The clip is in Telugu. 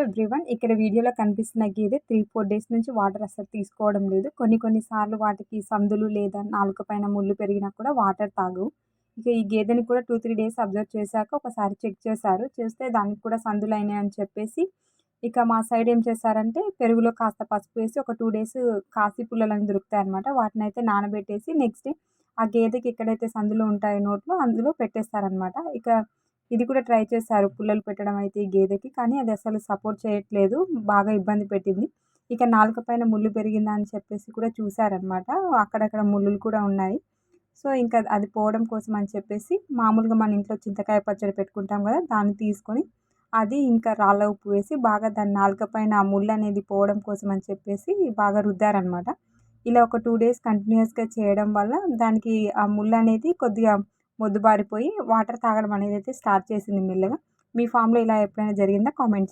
ఎవ్రీవన్ ఇక్కడ వీడియోలో కనిపిస్తున్న గేదె త్రీ ఫోర్ డేస్ నుంచి వాటర్ అసలు తీసుకోవడం లేదు. కొన్ని కొన్ని సార్లు వాటికి సందులు లేదా నాలుక పైన ముళ్ళు పెరిగినా కూడా వాటర్ తాగు ఇక ఈ గేదెని కూడా టూ త్రీ డేస్ అబ్జర్వ్ చేశాక ఒకసారి చెక్ చేశారు. చేస్తే దానికి కూడా సందులు అయినాయి అని చెప్పేసి ఇక మా సైడ్ ఏం చేశారంటే పెరుగులో కాస్త పసుపు వేసి ఒక టూ డేస్ కాసి పుల్లలని దొరుకుతాయి అనమాట వాటిని అయితే నానబెట్టేసి నెక్స్ట్ డే ఆ గేదెకి ఎక్కడైతే సందులు ఉంటాయో నోట్లో అందులో పెట్టేస్తారనమాట ఇక ఇది కూడా ట్రై చేశారు పుల్లలు పెట్టడం అయితే ఈ గేదెకి కానీ అది అసలు సపోర్ట్ చేయట్లేదు. బాగా ఇబ్బంది పెట్టింది. ఇక నాలుక పైన ముళ్ళు పెరిగిందా అని చెప్పేసి కూడా చూసారనమాట అక్కడక్కడ ముళ్ళులు కూడా ఉన్నాయి. సో ఇంకా అది పోవడం కోసం అని చెప్పేసి మామూలుగా మన ఇంట్లో చింతకాయ పచ్చడి పెట్టుకుంటాం కదా దాన్ని తీసుకొని అది ఇంకా రాళ్ళ ఉప్పు వేసి బాగా దాని నాలుక పైన ఆ ముళ్ళు అనేది పోవడం కోసం అని చెప్పేసి బాగా రుద్దారనమాట ఇలా ఒక టూ డేస్ కంటిన్యూస్గా చేయడం వల్ల దానికి ఆ ముళ్ళు అనేది కొద్దిగా మొద్దుబారిపోయి వాటర్ తాగడం అనేది అయితే స్టార్ట్ చేసింది మెల్లగా. మీ ఫామ్లో ఇలా ఎప్పుడైనా జరిగిందా? కామెంట్స్